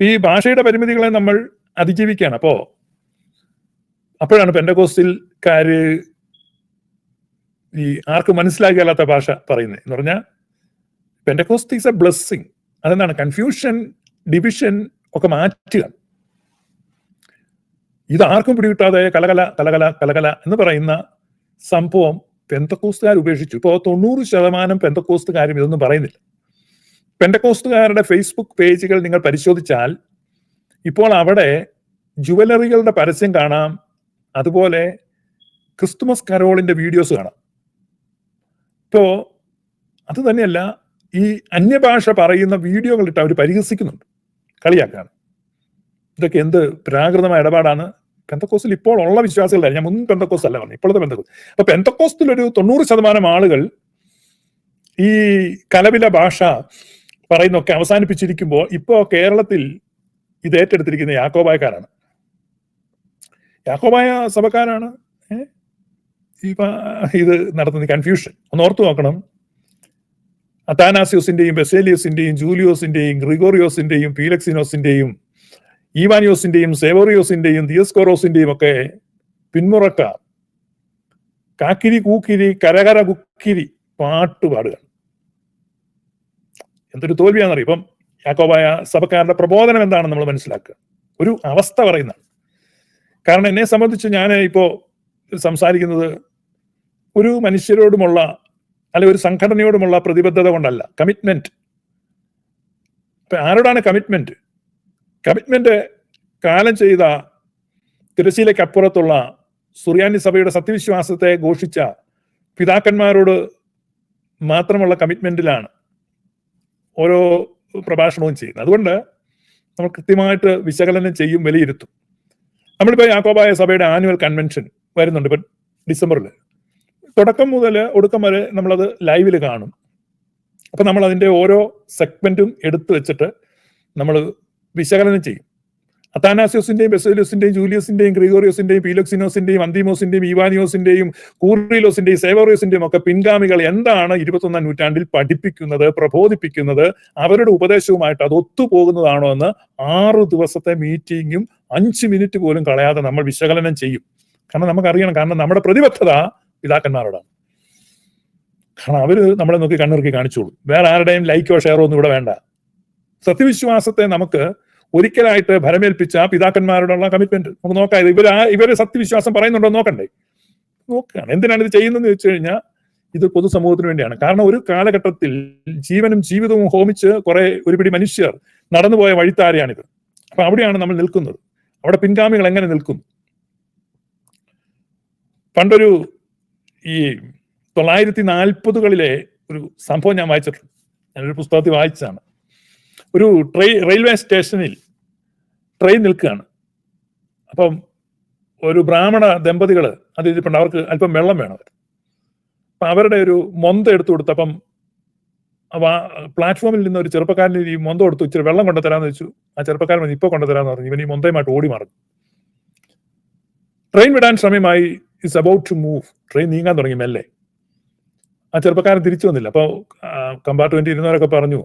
ഈ ഭാഷയുടെ പരിമിതികളെ നമ്മൾ അതിജീവിക്കുകയാണ്. അപ്പോ അപ്പോഴാണ് പെൻഡകോസ്റ്റിൽക്കാര് ഈ ആർക്കും മനസ്സിലാക്കിയല്ലാത്ത ഭാഷ പറയുന്നത്. എന്ന് പറഞ്ഞാൽ പെൻഡകോസ്റ്റ് ഈസ് എ ബ്ലെസ്സിങ്. അതെന്താണ്? കൺഫ്യൂഷൻ ഡിവിഷൻ ഒക്കെ മാറ്റുക. ഇത് ആർക്കും പിടികിട്ടാതെ കലകല കലകല കലകല എന്ന് പറയുന്ന സംഭവം പെന്തക്കോസ്തുകാർ ഉപേക്ഷിച്ചു. ഇപ്പോൾ തൊണ്ണൂറ് ശതമാനം പെന്തക്കോസ്തുകാരും ഇതൊന്നും പറയുന്നില്ല. പെന്തക്കോസ്തുകാരുടെ ഫേസ്ബുക്ക് പേജുകൾ നിങ്ങൾ പരിശോധിച്ചാൽ ഇപ്പോൾ അവിടെ ജുവലറികളുടെ പരസ്യം കാണാം. അതുപോലെ ക്രിസ്തുമസ് കരോളിന്റെ വീഡിയോസ് കാണാം. ഇപ്പോ അത് തന്നെയല്ല ഈ അന്യഭാഷ പറയുന്ന വീഡിയോകളിട്ട് അവർ പരിഹസിക്കുന്നുണ്ട്. കളിയാക്കാണ് ഇതൊക്കെ എന്ത് പ്രാകൃതമായ ഇടപാടാണ്? പെന്തക്കോസ്റ്റിൽ ഇപ്പോൾ ഉള്ള വിശ്വാസികളല്ല. ഞാൻ മുൻ പെന്തക്കോസ് അല്ല പറഞ്ഞു ഇപ്പോഴത്തെ പെന്തക്കോസ്. അപ്പൊ പെന്തക്കോസ്റ്റിൽ ഒരു തൊണ്ണൂറ് ശതമാനം ആളുകൾ ഈ കലവില ഭാഷ പറയുന്നൊക്കെ അവസാനിപ്പിച്ചിരിക്കുമ്പോൾ ഇപ്പോ കേരളത്തിൽ ഇത് ഏറ്റെടുത്തിരിക്കുന്ന യാക്കോബായക്കാരാണ്. യാക്കോബായ സഭക്കാരാണ് ഇത് നടത്തുന്ന കൺഫ്യൂഷൻ ഒന്ന് ഓർത്തു നോക്കണം. അത്താനാസിയോസിന്റെയും ബെസേലിയോസിന്റെയും ജൂലിയോസിന്റെയും ഗ്രിഗോറിയോസിന്റെയും പീലക്സിനോസിന്റെയും ഈവാനിയോസിന്റെയും സേവോറിയോസിന്റെയും ദിയസ്കോറോസിന്റെയും ഒക്കെ പിന്മുറക്കാർ. കാക്കിരി കൂക്കിരി കരകര കുക്കിരി പാട്ട് പാടുക എന്തൊരു തോൽവിയാണെന്നറിയാം? ഇപ്പം യാക്കോബായ സഭക്കാരുടെ പ്രബോധനം എന്താണെന്ന് നമ്മൾ മനസ്സിലാക്കുക. ഒരു അവസ്ഥ പറയുന്നതാണ്. കാരണം എന്നെ സംബന്ധിച്ച് ഞാൻ ഇപ്പോ സംസാരിക്കുന്നത് ഒരു മനുഷ്യരോടുമുള്ള അല്ലെ ഒരു സംഘടനയോടുമുള്ള പ്രതിബദ്ധത കൊണ്ടല്ല. കമ്മിറ്റ്മെന്റ്. ആരോടാണ് കമ്മിറ്റ്മെന്റ്? കമ്മിറ്റ്മെന്റ് കാലം ചെയ്ത തിരശ്ശീലയ്ക്കപ്പുറത്തുള്ള സുറിയാനി സഭയുടെ സത്യവിശ്വാസത്തെ ഘോഷിച്ച പിതാക്കന്മാരോട് മാത്രമുള്ള കമ്മിറ്റ്മെന്റിലാണ് ഓരോ പ്രഭാഷണവും ചെയ്യുന്നത്. അതുകൊണ്ട് നമ്മൾ കൃത്യമായിട്ട് വിശകലനം ചെയ്യും വിലയിരുത്തും. നമ്മളിപ്പോൾ യാക്കോബായ സഭയുടെ ആനുവൽ കൺവെൻഷൻ വരുന്നുണ്ട് ഇപ്പം ഡിസംബറിൽ. തുടക്കം മുതൽ ഒടുക്കം വരെ നമ്മളത് ലൈവിൽ കാണും. അപ്പൊ നമ്മൾ അതിന്റെ ഓരോ സെഗ്മെന്റും എടുത്തു വെച്ചിട്ട് നമ്മൾ വിശകലനം ചെയ്യും. അത്താനാസിയോസിന്റെയും ബെസോലിയോസിന്റെയും ജൂലിയസിന്റെയും ഗ്രിഗോറിയോസിന്റെയും പീലോക്സിനോസിന്റെയും അന്തിമോസിന്റെയും ഇവാനിയോസിന്റെയും കൂറിലോസിന്റെയും സേവോറിയോസിന്റെയും ഒക്കെ പിൻഗാമികൾ എന്താണ് ഇരുപത്തൊന്നാം നൂറ്റാണ്ടിൽ പഠിപ്പിക്കുന്നത് പ്രബോധിപ്പിക്കുന്നത്? അവരുടെ ഉപദേശവുമായിട്ട് അത് ഒത്തുപോകുന്നതാണോ എന്ന് ആറു ദിവസത്തെ മീറ്റിങ്ങും അഞ്ച് മിനിറ്റ് പോലും കളയാതെ നമ്മൾ വിശകലനം ചെയ്യും. കാരണം നമുക്കറിയണം കാരണം നമ്മുടെ പ്രതിബദ്ധത പിതാക്കന്മാരോടാണ്. കാരണം അവർ നമ്മളെ നോക്കി കണ്ണിറുക്കി കാണിച്ചോളൂ. വേറെ ആരുടെയും ലൈക്കോ ഷെയറോ ഒന്നും ഇവിടെ വേണ്ട. സത്യവിശ്വാസത്തെ നമുക്ക് ഒരിക്കലായിട്ട് ഭരമേൽപ്പിച്ച പിതാക്കന്മാരോടുള്ള കമ്മിറ്റ്മെന്റ് നമുക്ക് നോക്കാം ഇത് ഇവർ സത്യവിശ്വാസം പറയുന്നുണ്ടോ നോക്കണ്ടേ? നോക്കുകയാണ്. എന്തിനാണ് ഇത് ചെയ്യുന്നതെന്ന് വെച്ച് കഴിഞ്ഞാൽ ഇത് പൊതുസമൂഹത്തിന് വേണ്ടിയാണ്. കാരണം ഒരു കാലഘട്ടത്തിൽ ജീവനും ജീവിതവും ഹോമിച്ച് കുറെ ഒരുപിടി മനുഷ്യർ നടന്നുപോയ വഴിത്താരയാണിത്. അപ്പൊ അവിടെയാണ് നമ്മൾ നിൽക്കുന്നത്. അവിടെ പിൻഗാമികൾ എങ്ങനെ നിൽക്കും പണ്ടൊരു ഈ തൊള്ളായിരത്തി നാൽപ്പതുകളിലെ ഒരു സംഭവം ഞാൻ വായിച്ചിട്ടുണ്ട്. ഞാനൊരു പുസ്തകത്തിൽ വായിച്ചതാണ്. ഒരു ട്രെയിൻ റെയിൽവേ സ്റ്റേഷനിൽ ട്രെയിൻ നിൽക്കുകയാണ്. അപ്പം ഒരു ബ്രാഹ്മണ ദമ്പതികൾ അത് ഇതിപ്പോൾ അവർക്ക് അല്പം വെള്ളം വേണം അവർ അപ്പം അവരുടെ ഒരു മൊന്ത എടുത്തു കൊടുത്തു അപ്പം അവ പ്ലാറ്റ്ഫോമിൽ നിന്ന് ഒരു ചെറുപ്പക്കാരൻ ഈ മൊന്ത കൊടുത്തു ഇച്ചിരി വെള്ളം കൊണ്ടുതരാന്ന് വെച്ചു. ആ ചെറുപ്പക്കാരൻ വന്ന് ഇപ്പൊ കൊണ്ടുതരാന്ന് പറഞ്ഞു. ഇവൻ ഈ മൊന്തയുമായിട്ട് ഓടി മറന്നു ട്രെയിൻ വിടാൻ സമയമായി is about to move train നീങ്ങാൻ തുടങ്ങി മെല്ലെ. ആ ചെറുപ്പക്കാരൻ തിരിച്ചു വന്നില്ല. അപ്പോൾ കമ്പാർട്ട്മെന്റ് ഇരുന്നവരൊക്കെ പറഞ്ഞു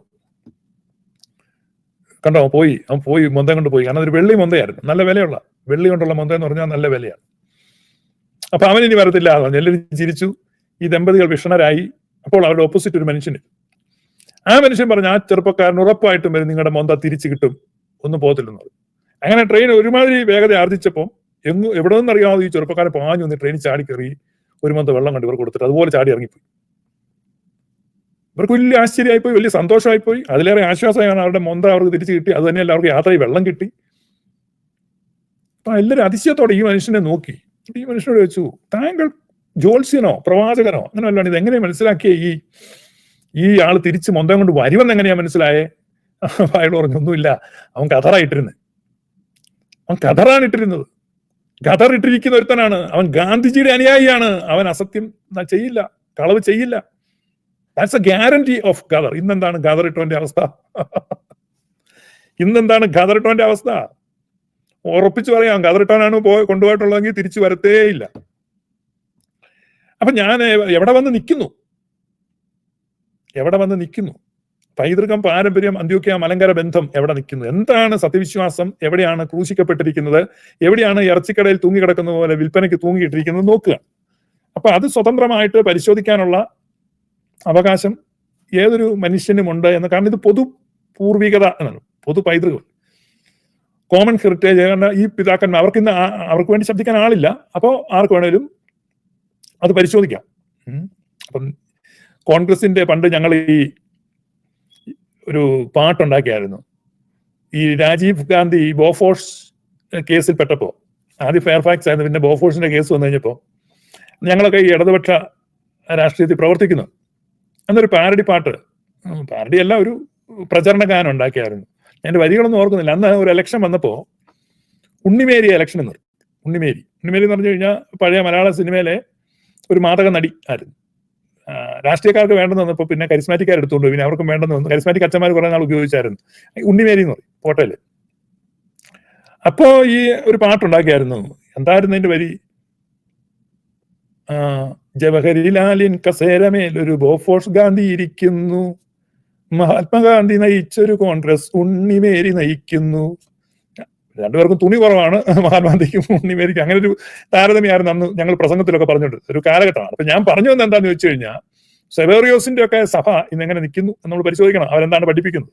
കണ്ടോ പോയി അവൻ പോയി മൊന്തം കൊണ്ട് പോയി. കാരണം അതൊരു വെള്ളി മൊന്തയായിരുന്നു. നല്ല വിലയുള്ള വെള്ളി കൊണ്ടുള്ള മൊന്ത എന്ന് പറഞ്ഞാൽ നല്ല വിലയാണ് അപ്പൊ അവൻ ഇനി വരത്തില്ല. എന്ന് പറഞ്ഞു എല്ലാവരും ചിരിച്ചു. ഈ ദമ്പതികൾ വിഷണരായി. അപ്പോൾ അവരുടെ ഓപ്പോസിറ്റ് ഒരു മനുഷ്യന്. ആ മനുഷ്യൻ പറഞ്ഞു ആ ചെറുപ്പക്കാരൻ ഉറപ്പായിട്ടും വരും. നിങ്ങളുടെ മൊന്ത തിരിച്ചു കിട്ടും. ഒന്നും പോകത്തില്ലെന്ന് പറഞ്ഞു. അങ്ങനെ ട്രെയിൻ ഒരുമാതിരി വേഗത ആർജിച്ചപ്പോൾ എങ്ങും എവിടെ നിന്നറിയാമോ ഈ ചെറുപ്പക്കാരൻ പാഞ്ഞു വന്ന് ട്രെയിനിൽ ചാടി കയറി ഒരു മൊന്ത വെള്ളം കണ്ടു ഇവർ കൊടുത്തിട്ട് അതുപോലെ ചാടി ഇറങ്ങിപ്പോയി. ഇവർക്ക് വലിയ ആശ്ചര്യമായിപ്പോയി വലിയ സന്തോഷമായിപ്പോയി. അതിലേറെ ആശ്വാസമാണ് അവരുടെ മൊന്ത അവർക്ക് തിരിച്ചു കിട്ടി. അത് തന്നെയല്ല അവർക്ക് യാത്രയിൽ വെള്ളം കിട്ടി. അപ്പൊ എല്ലാവരും അതിശയത്തോടെ ഈ മനുഷ്യനെ നോക്കി. ഈ മനുഷ്യനോട് ചോദിച്ചു താങ്കൾ ജോത്സ്യനോ പ്രവാചകനോ? അങ്ങനെ വല്ലാണ് ഇത് എങ്ങനെ മനസ്സിലാക്കിയ ഈ ഈ ആൾ തിരിച്ച് മൊന്തം കൊണ്ട് വരുമെന്ന് എങ്ങനെയാ മനസ്സിലായേ? അയാൾ പറഞ്ഞു ഒന്നുമില്ല. അവൻ കഥറായിട്ടിരുന്നത് അവൻ കഥറാണ് ഇട്ടിരുന്നത്. കഥറിട്ടിരിക്കുന്ന ഒരുത്തനാണ്. അവൻ ഗാന്ധിജിയുടെ അനുയായിയാണ്. അവൻ അസത്യം ചെയ്യില്ല. കളവ് ചെയ്യില്ല. ദാറ്റ്സ് എ ഗ്യാരണ്ടി ഓഫ് ഖദർ ഇന്നെന്താണ് ഖദർ ഇട്ടോന്റെ അവസ്ഥ? ഇന്നെന്താണ് ഖദർ ഇട്ടോന്റെ അവസ്ഥ? ഉറപ്പിച്ചു പറയാം ഖദർ ഇട്ടോനാണ് പോയി കൊണ്ടുപോയിട്ടുള്ളതെങ്കിൽ തിരിച്ചു വരത്തേ ഇല്ല അപ്പൊ ഞാൻ എവിടെ വന്ന് നിൽക്കുന്നു? എവിടെ വന്ന് നിൽക്കുന്നു? പൈതൃകം പാരമ്പര്യം അന്ത്യോക്യ മലങ്കര ബന്ധം എവിടെ നിൽക്കുന്നു? എന്താണ് സത്യവിശ്വാസം? എവിടെയാണ് ക്രൂശിക്കപ്പെട്ടിരിക്കുന്നത്? എവിടെയാണ് ഇറച്ചിക്കടയിൽ തൂങ്ങിക്കിടക്കുന്ന പോലെ വിൽപ്പനയ്ക്ക് തൂങ്ങിയിട്ടിരിക്കുന്നത്? നോക്കുക. അപ്പൊ അത് സ്വതന്ത്രമായിട്ട് പരിശോധിക്കാനുള്ള അവകാശം ഏതൊരു മനുഷ്യനും ഉണ്ട് എന്ന് കാരണം ഇത് പൊതു പൂർവികത എന്നാണ് പൊതു പൈതൃകം. കോമൺ ഹെറിറ്റേജ് കാരണം ഈ പിതാക്കന്മാർ അവർക്ക് ഇന്ന് അവർക്ക് വേണ്ടി ശബ്ദിക്കാൻ ആളില്ല. അപ്പോൾ ആർക്ക് വേണേലും അത് പരിശോധിക്കാം. അപ്പം കോൺഗ്രസിന്റെ പണ്ട് ഞങ്ങൾ ഈ ഒരു പാട്ടുണ്ടാക്കിയായിരുന്നു. ഈ രാജീവ് ഗാന്ധി ബോഫോഴ്സ് കേസിൽ പെട്ടപ്പോ ആദ്യം ഫെയർഫാക്സ് ആയിരുന്നു പിന്നെ ബോഫോഴ്സിന്റെ കേസ് വന്നു കഴിഞ്ഞപ്പോ ഞങ്ങളൊക്കെ ഈ ഇടതുപക്ഷ രാഷ്ട്രീയത്തിൽ പ്രവർത്തിക്കുന്നു. എന്നൊരു പാരഡി പാട്ട്. പാരഡി അല്ല ഒരു പ്രചരണ ഗാനം ഉണ്ടാക്കിയായിരുന്നു. എന്റെ വരികളൊന്നും ഓർക്കുന്നില്ല. അന്ന് ഒരു ഇലക്ഷൻ വന്നപ്പോ ഉണ്ണിമേരി ഇലക്ഷൻ പറയും. ഉണ്ണിമേരി. ഉണ്ണിമേരി എന്ന് പറഞ്ഞു കഴിഞ്ഞാൽ പഴയ മലയാള സിനിമയിലെ ഒരു മാതക നടി ആയിരുന്നു. രാഷ്ട്രീയക്കാർക്ക് വേണ്ടെന്ന് വന്നപ്പോൾ പിന്നെ കരിസ്മാറ്റിക്കാർ എടുത്തുകൊണ്ട്. പിന്നെ അവർക്കും വേണ്ടെന്ന് വന്നു. കരിസ്മാറ്റിക് അച്ഛന്മാർ കുറെ നാൾ ഉപയോഗിച്ചായിരുന്നു. ഉണ്ണിമേരി എന്ന് പറയും കോട്ടയിൽ. അപ്പോ ഈ ഒരു പാട്ടുണ്ടാക്കിയായിരുന്നു. എന്തായിരുന്നു അതിന്റെ വരി? ആ, ജവഹർലാലിൻ കസേരമേൽ ഒരു ബോഫോഴ്സ് ഗാന്ധി ഇരിക്കുന്നു. മഹാത്മാഗാന്ധി നയിച്ചൊരു കോൺഗ്രസ് ഉണ്ണിമേരി നയിക്കുന്നു. രണ്ടുപേർക്കും തുണി കുറവാണ്. മഹാത്മാഗാന്ധിക്കും ഉണ്ണിമേരിക്കും അങ്ങനെ ഒരു താരതമ്യമായിരുന്നു അന്ന് ഞങ്ങൾ പ്രസംഗത്തിലൊക്കെ പറഞ്ഞിട്ട് ഒരു കാലഘട്ടമാണ്. അപ്പൊ ഞാൻ പറഞ്ഞു വന്നത് എന്താണെന്ന് വെച്ച് കഴിഞ്ഞാൽ സെവേറിയോസിന്റെ ഒക്കെ സഭ ഇന്ന് എങ്ങനെ നിൽക്കുന്നു നമ്മൾ പരിശോധിക്കണം. അവരെന്താണ് പഠിപ്പിക്കുന്നത്?